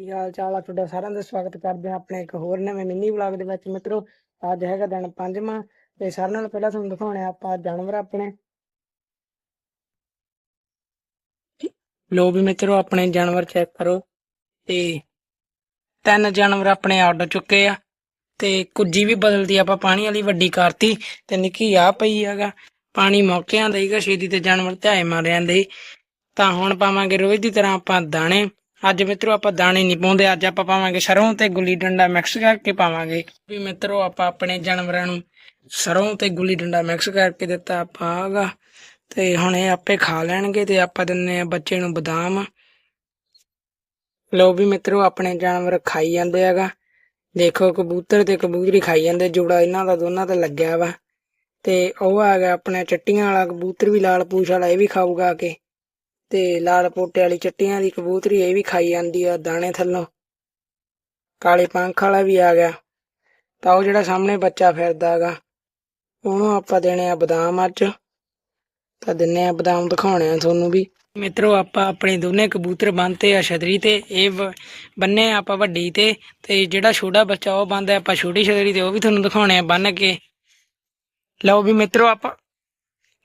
ਕੀ ਹਾਲ ਚਾਲ ਆ? ਤੁਹਾਡਾ ਸਾਰਿਆਂ ਦਾ ਸਵਾਗਤ ਕਰਦੇ ਹਾਂ ਆਪਣੇ ਇੱਕ ਹੋਰ ਨਵੇਂ ਮਿੰਨੀ ਵਲੌਗ ਦੇ ਵਿੱਚ ਮਿੱਤਰੋ। ਅੱਜ ਹੈਗਾ ਦਿਨ ਪੰਜਵਾਂ ਤੇ ਸਾਰਿਆਂ ਨਾਲੋਂ ਪਹਿਲਾਂ ਤੁਹਾਨੂੰ ਦਿਖਾਉਣੇ ਆਪਾਂ ਜਾਨਵਰ ਆਪਣੇ। ਲੋ ਵੀ ਮਿੱਤਰੋ, ਆਪਣੇ ਜਾਨਵਰ ਚੈੱਕ ਕਰੋ ਤੇ ਤਿੰਨ ਜਾਨਵਰ ਆਪਣੇ ਆਰਡਰ ਚੁੱਕੇ ਆ ਤੇ ਕੁੱਜੀ ਵੀ ਬਦਲਦੀ ਆਪਾਂ ਪਾਣੀ ਵਾਲੀ ਵੱਡੀ ਕਰਤੀ ਤੇ ਨਿੱਕੀ ਆ ਪਈ ਹੈਗਾ। ਪਾਣੀ ਮੌਕਿਆਂ ਦੇਈਗਾ ਛੇਤੀ ਤੇ ਜਾਨਵਰ ਧਿਆਏ ਮਾਰ ਜਾਂਦੇ ਤਾਂ ਹੁਣ ਪਾਵਾਂਗੇ ਰੋਜ਼ ਦੀ ਤਰ੍ਹਾਂ ਆਪਾਂ ਦਾਣੇ। ਅੱਜ ਮਿੱਤਰੋ ਆਪਾਂ ਦਾਣੇ ਨਹੀਂ ਪਾਉਂਦੇ, ਅੱਜ ਆਪਾਂ ਪਾਵਾਂਗੇ ਸਰੋਂ ਤੇ ਗੁੱਲੀ ਡੰਡਾ ਮਿਕਸ ਕਰਕੇ ਪਾਵਾਂਗੇ। ਵੀ ਮਿੱਤਰੋ ਆਪਾਂ ਆਪਣੇ ਜਾਨਵਰਾਂ ਨੂੰ ਸਰੋਂ ਤੇ ਗੁੱਲੀ ਡੰਡਾ ਮਿਕਸ ਕਰਕੇ ਦਿੱਤਾ ਆਪਾਂ ਆਗਾ, ਤੇ ਹੁਣ ਇਹ ਆਪੇ ਖਾ ਲੈਣਗੇ ਤੇ ਆਪਾਂ ਦਿੰਨੇ ਆ ਬੱਚੇ ਨੂੰ ਬਦਾਮ। ਲੋ ਵੀ ਮਿੱਤਰੋ ਆਪਣੇ ਜਾਨਵਰ ਖਾਈ ਜਾਂਦੇ ਹੈਗਾ ਦੇਖੋ ਕਬੂਤਰ ਤੇ ਕਬੂਤਰੀ ਖਾਈ ਜਾਂਦੇ, ਜੋੜਾ ਇਹਨਾਂ ਦਾ ਦੋਨਾਂ ਦਾ ਲੱਗਿਆ ਵਾ। ਤੇ ਉਹ ਆ ਗਿਆ ਆਪਣੇ ਚੱਟੀਆਂ ਵਾਲਾ ਕਬੂਤਰ ਵੀ ਲਾਲ ਪੂਛ ਵਾਲਾ, ਇਹ ਵੀ ਖਾਊਗਾ ਕੇ। ਤੇ ਲਾਲ ਪੋਟੇ ਵਾਲੀ ਚੱਟੀਆਂ ਦੀ ਕਬੂਤਰੀ ਇਹ ਵੀ ਖਾਈ ਜਾਂਦੀ ਆ ਦਾਣੇ ਥੱਲੋਂ। ਕਾਲੇ ਪੰਖ ਵਾਲਾ ਵੀ ਆ ਗਿਆ। ਤਾਂ ਉਹ ਜਿਹੜਾ ਸਾਹਮਣੇ ਬੱਚਾ ਫਿਰਦਾ ਹੈਗਾ, ਉਹਨੂੰ ਆਪਾਂ ਦੇਣੇ ਆ ਬਦਾਮ ਅੱਜ। ਤਾਂ ਦਿੰਨੇ ਆ ਬਦਾਮ ਦਿਖਾਉਣੇ ਆ ਤੁਹਾਨੂੰ ਵੀ। ਮਿੱਤਰੋ, ਆਪਾਂ ਆਪਣੇ ਦੋਨੇ ਕਬੂਤਰ ਬੰਨਤੇ ਆ ਛਤਰੀ ਤੇ। ਇਹ ਵ- ਬੰਨੇ ਆਪਾਂ ਵੱਡੀ ਤੇ। ਤੇ ਜਿਹੜਾ ਛੋਟਾ ਬੱਚਾ ਉਹ ਬੰਨਦਾ ਆਪਾਂ ਛੋਟੀ ਛਤਰੀ ਤੇ, ਉਹ ਵੀ ਤੁਹਾਨੂੰ ਦਿਖਾਉਣੇ ਆ ਬੰਨ ਕੇ। ਲਓ ਵੀ ਮਿੱਤਰੋ, ਆਪਾਂ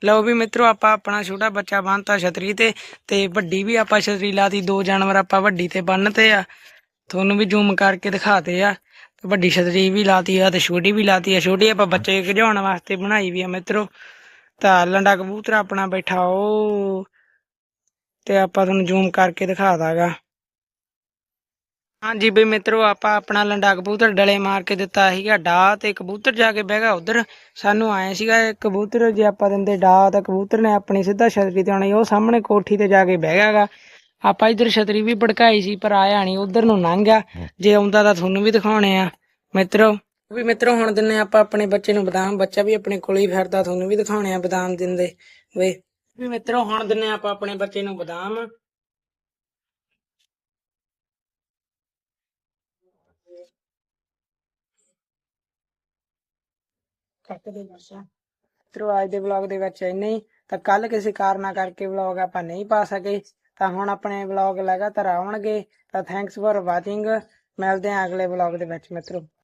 ਲਓ ਵੀ ਮਿੱਤਰੋ, ਆਪਾਂ ਆਪਣਾ ਛੋਟਾ ਬੱਚਾ ਬੰਨਤਾ ਛਤਰੀ ਤੇ ਤੇ ਵੱਡੀ ਵੀ ਆਪਾਂ ਛਤਰੀ ਲਾਤੀ, ਦੋ ਜਾਨਵਰ ਆਪਾਂ ਵੱਡੀ ਤੇ ਬੰਨਤੇ ਆ। ਤੁਹਾਨੂੰ ਵੀ ਜ਼ੂਮ ਕਰਕੇ ਦਿਖਾਤੇ ਆ। ਵੱਡੀ ਛਤਰੀ ਵੀ ਲਾਤੀ ਆ ਤੇ ਛੋਟੀ ਵੀ ਲਾਤੀ ਆ। ਛੋਟੀ ਆਪਾਂ ਬੱਚੇ ਖਿਡਾਉਣ ਵਾਸਤੇ ਬਣਾਈ ਵੀ ਆ ਮਿੱਤਰੋ। ਤਾਂ ਲੰਡਾ ਕਬੂਤਰ ਆਪਣਾ ਬੈਠਾ, ਉਹ ਤੇ ਆਪਾਂ ਤੁਹਾਨੂੰ ਜ਼ੂਮ ਕਰਕੇ ਦਿਖਾ ਦਾਗਾ। ਹਾਂਜੀ ਬਈ ਮਿੱਤਰੋ, ਆਪਾਂ ਆਪਣਾ ਲੰਡਾ ਕਬੂਤਰ ਡਲੇ ਮਾਰ ਕੇ ਦਿੱਤਾ ਸੀਗਾ ਡਾ ਤੇ ਕਬੂਤਰ ਜਾ ਕੇ ਬਹਿ ਗਿਆ ਉਧਰ। ਸਾਨੂੰ ਆਏ ਸੀਗਾ ਇਹ ਕਬੂਤਰ, ਜੇ ਆਪਾਂ ਦਿੰਦੇ ਡਾ ਤਾਂ ਕਬੂਤਰ ਨੇ ਆਪਣੀ ਸਿੱਧਾ ਛਤਰੀ ਤੇ ਆਉਣਾ ਉਹ ਸਾਹਮਣੇ ਕੋਠੀ ਤੇ ਜਾ ਕੇ ਬਹਿ ਗਿਆਗਾ। ਆਪਾਂ ਇਧਰ ਛਤਰੀ ਵੀ ਭੜਕਾਈ ਸੀ, ਪਰ ਆਇਆ ਨਹੀਂ ਉਧਰ ਨੂੰ ਲੰਘ ਗਿਆ। ਜੇ ਆਉਂਦਾ ਤਾਂ ਤੁਹਾਨੂੰ ਵੀ ਦਿਖਾਉਣੇ ਆ। ਮਿੱਤਰੋ, ਵੀ ਮਿੱਤਰੋ, ਹੁਣ ਦਿੰਨੇ ਆਪਾਂ ਆਪਣੇ ਬੱਚੇ ਨੂੰ ਬਦਾਮ। ਬੱਚਾ ਵੀ ਆਪਣੇ ਕੋਲ ਹੀ ਫਿਰਦਾ, ਤੁਹਾਨੂੰ ਵੀ ਦਿਖਾਉਣੇ ਆ ਬਦਾਮ ਦਿੰਦੇ। ਵੇ, ਵੀ ਮਿੱਤਰੋ, ਹੁਣ ਦਿੰਨੇ ਆਪਾਂ ਆਪਣੇ ਬੱਚੇ ਨੂੰ ਬਦਾਮ। ਕੱਟ ਦੇ ਵਰਸ਼ਾ ਮਿੱਤਰੋ ਅੱਜ ਦੇ ਵਲੌਗ ਦੇ ਵਿੱਚ ਇੰਨੇ ਹੀ। ਤਾਂ ਕੱਲ ਕਿਸੇ ਕਾਰਨਾ ਕਰਕੇ ਵਲੌਗ ਆਪਾਂ ਨਹੀਂ ਪਾ ਸਕੇ। ਤਾਂ ਹੁਣ ਆਪਣੇ ਵਲੌਗ ਲਗਾਤਾਰ ਆਉਣਗੇ। ਤਾਂ ਥੈਂਕਸ ਫॉर ਵਾਚਿੰਗ ਮਿਲਦੇ ਹਾਂ ਅਗਲੇ ਵਲੌਗ ਦੇ ਵਿੱਚ ਮਿੱਤਰੋ।